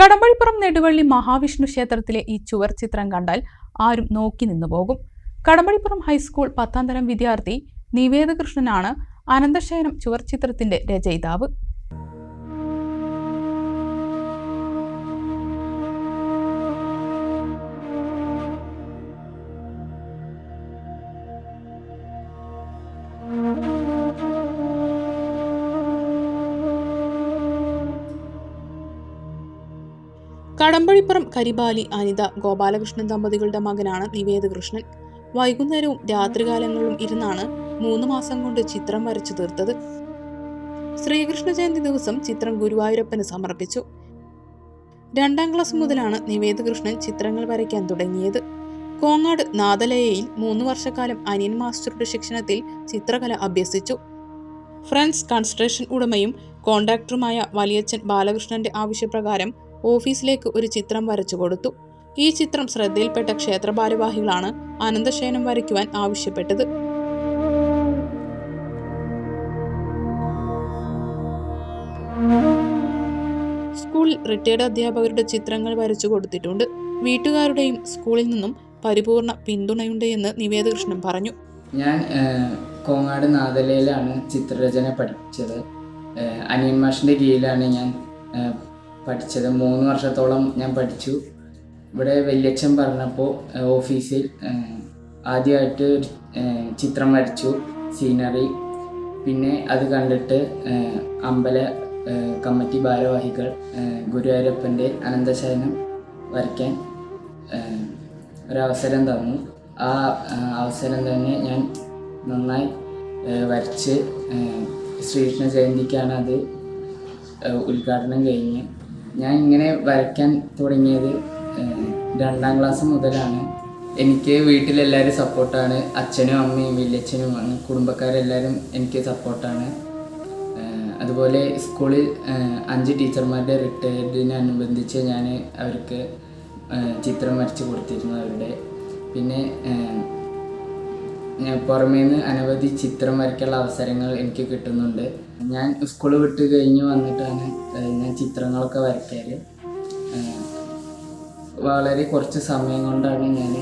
കടമ്പഴിപ്പുറം നെടുവള്ളി മഹാവിഷ്ണു ക്ഷേത്രത്തിലെ ഈ ചുവർ ചിത്രം കണ്ടാൽ ആരും നോക്കി നിന്നു പോകും. കടമ്പഴിപ്പുറം ഹൈസ്കൂൾ പത്താം തരം വിദ്യാർത്ഥി നിവേദകൃഷ്ണനാണ് അനന്തശയനം ചുവർ ചിത്രത്തിന്റെ രചയിതാവ്. കടമ്പഴിപ്പുറം കരിബാലി അനിത ഗോപാലകൃഷ്ണൻ ദമ്പതികളുടെ മകനാണ് നിവേദകൃഷ്ണൻ. വൈകുന്നേരവും രാത്രികാലങ്ങളിലും ഇരുന്നാണ് മൂന്ന് മാസം കൊണ്ട് ചിത്രം വരച്ചു തീർത്തത്. ശ്രീകൃഷ്ണ ജയന്തി ദിവസം ചിത്രം ഗുരുവായൂരപ്പന് സമർപ്പിച്ചു. രണ്ടാം ക്ലാസ് മുതലാണ് നിവേദകൃഷ്ണൻ ചിത്രങ്ങൾ വരയ്ക്കാൻ തുടങ്ങിയത്. കോങ്ങാട് നാദലയയിൽ മൂന്ന് വർഷക്കാലം അനിയൻ മാസ്റ്ററുടെ ശിക്ഷണത്തിൽ ചിത്രകല അഭ്യസിച്ചു. ഫ്രണ്ട്സ് കൺസ്ട്രക്ഷൻ ഉടമയും കോൺട്രാക്ടറുമായ വലിയച്ഛൻ ബാലകൃഷ്ണന്റെ ആവശ്യപ്രകാരം ഓഫീസിലേക്ക് ഒരു ചിത്രം വരച്ചു കൊടുത്തു. ഈ ചിത്രം ശ്രദ്ധയിൽപ്പെട്ട ക്ഷേത്ര ഭാരവാഹികളാണ് അനന്തശയനം വരയ്ക്കുവാൻ ആവശ്യപ്പെട്ടത്. സ്കൂൾ റിട്ടയർഡ് അധ്യാപകരുടെ ചിത്രങ്ങൾ വരച്ചു കൊടുത്തിട്ടുണ്ട്. വീട്ടുകാരുടെയും സ്കൂളിൽ നിന്നും പരിപൂർണ പിന്തുണയുണ്ട് എന്ന് നിവേദകൃഷ്ണൻ പറഞ്ഞു. ഞാൻ കോങ്ങാട് നാദലയിലാണ് ചിത്രരചന പഠിച്ചത്. അനിയൻ മാഷിന്റെ കീഴിലാണ് ഞാൻ പഠിച്ചത് മൂന്ന് വർഷത്തോളം ഞാൻ പഠിച്ചു. ഇവിടെ വല്യച്ഛൻ പറഞ്ഞപ്പോൾ ഓഫീസിൽ ആദ്യമായിട്ട് ചിത്രം വരച്ചു സീനറി. പിന്നെ അത് കണ്ടിട്ട് അമ്പല കമ്മിറ്റി ഭാരവാഹികൾ ഗുരുവായൂരപ്പന്റെ അനന്തശയനം വരയ്ക്കാൻ ഒരവസരം തന്നു. ആ അവസരം തന്നെ ഞാൻ നന്നായി വരച്ച് ശ്രീകൃഷ്ണ ജയന്തിക്കാണ് അത് ഉദ്ഘാടനം കഴിഞ്ഞ് ഞാൻ ഇങ്ങനെ വരയ്ക്കാൻ തുടങ്ങിയത് രണ്ടാം ക്ലാസ് മുതലാണ്. എനിക്ക് വീട്ടിലെല്ലാവരും സപ്പോർട്ടാണ്. അച്ഛനും അമ്മയും വലിയച്ഛനും കുടുംബക്കാരെല്ലാവരും എനിക്ക് സപ്പോർട്ടാണ്. അതുപോലെ സ്കൂളിൽ അഞ്ച് ടീച്ചർമാരുടെ റിട്ടയർഡിനനുബന്ധിച്ച് ഞാൻ അവർക്ക് ചിത്രം വരച്ച് കൊടുത്തിരുന്നു അവരുടെ. പിന്നെ പുറമേ നിന്ന് അനവധി ചിത്രം വരയ്ക്കാനുള്ള അവസരങ്ങൾ എനിക്ക് കിട്ടുന്നുണ്ട്. ഞാൻ സ്കൂൾ വിട്ട് കഴിഞ്ഞ് വന്നിട്ടാണ് ഞാൻ ചിത്രങ്ങളൊക്കെ വരയ്ക്കാറ് വളരെ കുറച്ച് സമയം കൊണ്ടാണ് ഞാൻ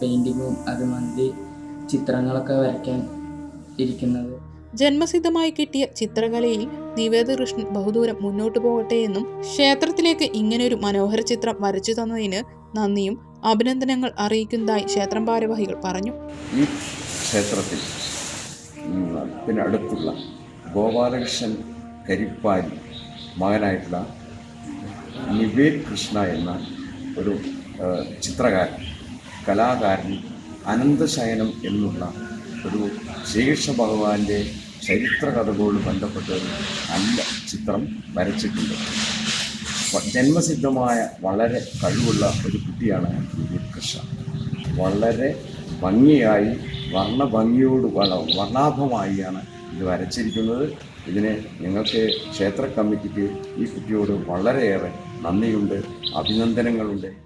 പെയിന്റിങ്ങും അതുമാതിരി ചിത്രങ്ങളൊക്കെ വരയ്ക്കാൻ ഇരിക്കുന്നത്. ജന്മസിദ്ധമായി കിട്ടിയ ചിത്രകലയിൽ നിവേദകൃഷ്ണൻ ബഹുദൂരം മുന്നോട്ട് പോകട്ടെ എന്നും ക്ഷേത്രത്തിലേക്ക് ഇങ്ങനൊരു മനോഹര ചിത്രം വരച്ചു തന്നതിന് നന്ദിയും അഭിനന്ദനങ്ങൾ അറിയിക്കുന്നതായി ക്ഷേത്രം ഭാരവാഹികൾ പറഞ്ഞു. ഈ ക്ഷേത്രത്തിൽ അടുത്തുള്ള ഗോപാലകൃഷ്ണൻ കരിപ്പാലി മകനായിട്ടുള്ള നിവേദ് കൃഷ്ണ എന്ന ഒരു ചിത്രകാരൻ കലാകാരൻ അനന്തശയനം എന്നുള്ള ഒരു ശ്രീകൃഷ്ണ ഭഗവാന്റെ ചരിത്ര കഥകളോട് ബന്ധപ്പെട്ട ഒരു നല്ല ചിത്രം വരച്ചിട്ടുണ്ട്. ജന്മസിദ്ധമായ വളരെ കഴിവുള്ള ഒരു കുട്ടിയാണ് ദിലീപ് കൃഷ്ണ. വളരെ ഭംഗിയായി വർണഭംഗിയോട് വർണാഭമായിയാണ് ഇത് വരച്ചിരിക്കുന്നത്. ഇതിന് ഞങ്ങൾക്ക് ക്ഷേത്ര കമ്മിറ്റിക്ക് ഈ കുട്ടിയോട് വളരെയേറെ നന്ദിയുണ്ട് അഭിനന്ദനങ്ങളുണ്ട്.